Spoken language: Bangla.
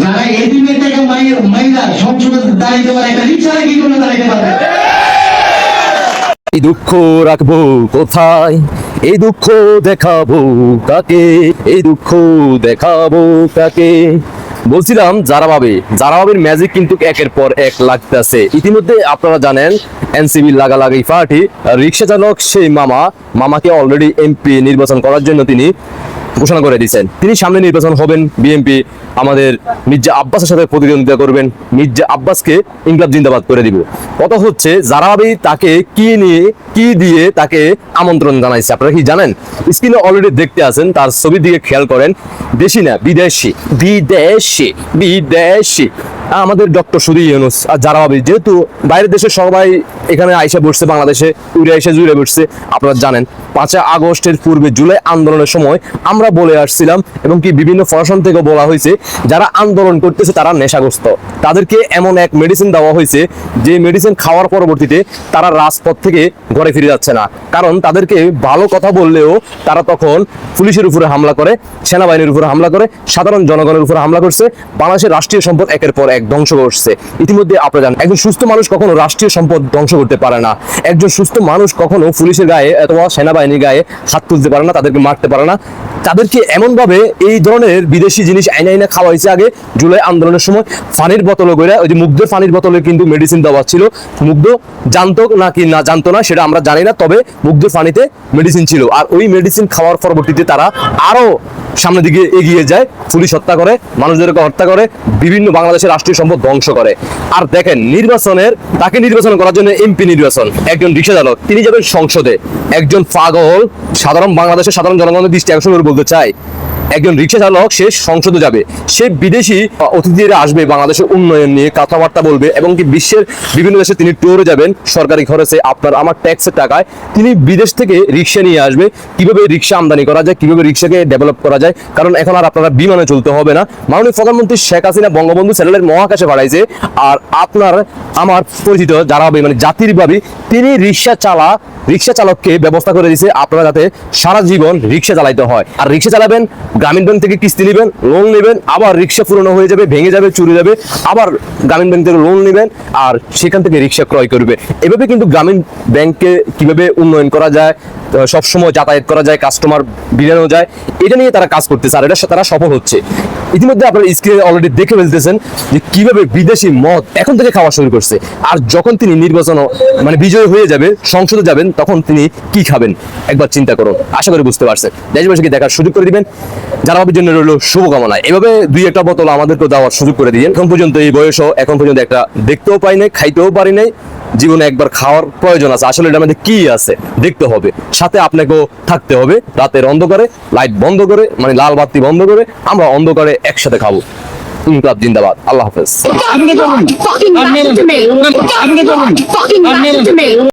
যারা এদিনের থেকে মাই- মহিলা সংসদে দাঁড়াইতে পারে, একটা রিক্সায় কি করে দাঁড়াইতে পারবে এই দুঃখ রাখব কোথায়? এই দুঃখ দেখাবো কাকে? এই দুঃখ দেখাবো কাকে? বলছিলাম যারা ভাবে যারা ভাবের ম্যাজিক কিন্তু একের পর এক লাগতেছে। ইতিমধ্যে আপনারা জানেন, এনসিবি লাগালাগি পার্টি রিক্সা চালক সেই মামা, মামাকে অলরেডি এমপি নির্বাচন করার জন্য তিনি ঘোষণা করে দিয়েছেন। তিনি সামনে নির্বাচন হবেন, বিএনপি আমাদের মির্জা আব্বাসের সাথে প্রতিদ্বন্দ্বিতা করবেন, মির্জা আব্বাসকে ইনকলাব জিন্দাবাদ করে দিব। কত হচ্ছে, যারাবি তাকে কি নিয়ে, কি দিয়ে তাকে আমন্ত্রণ জানাইছে, আপনারা কি জানেন? স্ক্রিনে অলরেডি দেখতে আছেন, তার ছবির দিকে খেয়াল করেন, দেশি না, বিদেশি? বিদেশি বিদেশি। আমাদের ডক্টর সুদী ইউনুস আর যারা হবে, যেহেতু বাইরের দেশের সবাই এখানে আইসা বসছে, বাংলাদেশে উড়ে এসে জুড়ে বসছে, আপনারা জানেন, পাঁচই আগস্টের পূর্বে জুলাই আন্দোলনের সময় আমরা বলে আসছিলাম এবং কি বিভিন্ন প্রশাসন থেকে বলা হয়েছে, যারা আন্দোলন করতেছে তারা নেশাগ্রস্ত। তাদেরকে এমন এক মেডিসিন দেওয়া হয়েছে, যে মেডিসিন খাওয়ার পরবর্তীতে তারা রাজপথ থেকে ঘরে ফিরে যাচ্ছে না। কারণ তাদেরকে ভালো কথা বললেও তারা তখন পুলিশের উপরে হামলা করে, সেনাবাহিনীর উপরে হামলা করে, সাধারণ জনগণের উপরে হামলা করছে, বাংলাদেশের রাষ্ট্রীয় সম্পদ একের পর এক। ধ্বংস করছে। ইতিমধ্যে আপনারা জানেন, একজন সুস্থ মানুষ কখনো রাষ্ট্রীয় সম্পদ ধ্বংস করতে পারে না। একজন সুস্থ মানুষ কখনো পুলিশের গায়ে অথবা সেনাবাহিনীর গায়ে হাত তুলতে পারে না, তাদেরকে মারতে পারে না। তাদেরকে এমনভাবে এই ধরনের বিদেশি জিনিস আইনা আইনা খাওয়া হয়েছে আগে, জুলাই আন্দোলনের সময়। ফানির বোতলে করে ওই যে মুগ্ধের ফানির বোতলে কিন্তু মেডিসিন দেওয়া ছিল। মুগ্ধ জানতো নাকি না জানতো না, সেটা আমরা জানি না, তবে মুগ্ধের ফানিতে মেডিসিন ছিল। আর ওই মেডিসিন খাওয়ার পরবর্তীতে তারা আরও সামনের দিকে এগিয়ে যায়। পুলিশ হত্যা করে, মানুষদেরকে হত্যা করে। বিভিন্ন বাংলাদেশের রাষ্ট্রীয় সম্পদ ধ্বংস করে। আর দেখেন, নির্বাচনের, তাকে নির্বাচন করার জন্য এমপি নির্বাচন। একজন রিক্সা চালক তিনি যাবেন সংসদে। একজন পাগল, সাধারণ বাংলাদেশের সাধারণ জনগণের দৃষ্টি করে বলতে চাই। একজন রিক্সা চালক, সে সংসদে যাবে। সে বিদেশি অতিথিরা আসবে বাংলাদেশের উন্নয়ন নিয়ে কথাবার্তা বলবে এবং কি বিশ্বের বিভিন্ন দেশে তিনি ট্যুরে যাবেন। সরকারি খরচে আপনার, আমার ট্যাক্সের টাকায় তিনি বিদেশ থেকে রিক্সা নিয়ে আসবে। কীভাবে রিক্সা আমদানি করা যায়, কীভাবে রিক্সাকে ডেভেলপ করা যায়, কারণ এখন আর আপনারা বিমানে চলতে হবে না। মাননীয় প্রধানমন্ত্রী শেখ হাসিনা বঙ্গবন্ধু স্যাটেলাইট মহাকাশে বাড়াইছে আর আপনার, আমার পরিচিত যারা হবে মানে জাতির ভাবি, তিনি রিক্সা চালা, রিক্সা চালককে ব্যবস্থা করে দিয়েছে আপনারা যাতে সারা জীবন রিক্সা চালাইতে হয়। আর রিক্সা চালাবেন গ্রামীণ ব্যাংক থেকে কিস্তি নেবেন লোন নেবেন, আবার রিক্সা পুরনো হয়ে যাবে, ভেঙে যাবে, চুরি যাবে, আবার গ্রামীণ ব্যাংক থেকে লোন নেবেন আর সেখান থেকে রিক্সা ক্রয় করবে। এভাবে কিন্তু গ্রামীণ ব্যাংককে কীভাবে উন্নয়ন করা যায় সবসময় যাতায়াত করা যায় কাস্টমার বিড়ানো যায়, এটা নিয়ে তারা কাজ করতেছে আর এটা তারা সফল হচ্ছে। ইতিমধ্যে আপনারা স্ক্রিনে অলরেডি দেখে ফেলতেছেন যে কীভাবে বিদেশি মদ এখন থেকে খাওয়া শুরু করছে। আর যখন তিনি নির্বাচন মানে বিজয় হয়ে যাবে, সংসদে যাবেন, তখন তিনি কি খাবেন? একবার চিন্তা করুন। আশা করি বুঝতে পারছেন। দেশবাসীকে দেখার সুযোগ করে দিবেন। যারা আমার জন্য রইল শুভকামনা। এভাবে দুই একটা বোতল আমাদেরকে দেওয়ার সুযোগ করে দিয়েন। এখন পর্যন্ত এই বয়সও এখন পর্যন্ত একটা দেখতেও পাই নাই, খাইতেও পারি নাই। জীবনে একবার খাওয়ার প্রয়োজন আছে। আসলে এটা আমাদের কি আছে? দেখতে হবে। সাথে আপনাকেও থাকতে হবে। রাতের অন্ধকারে লাইট বন্ধ করে মানে লাল বাতি বন্ধ করে আমরা অন্ধকারে একসাথে খাব। ইনকলাব জিন্দাবাদ। আল্লাহ হাফেজ।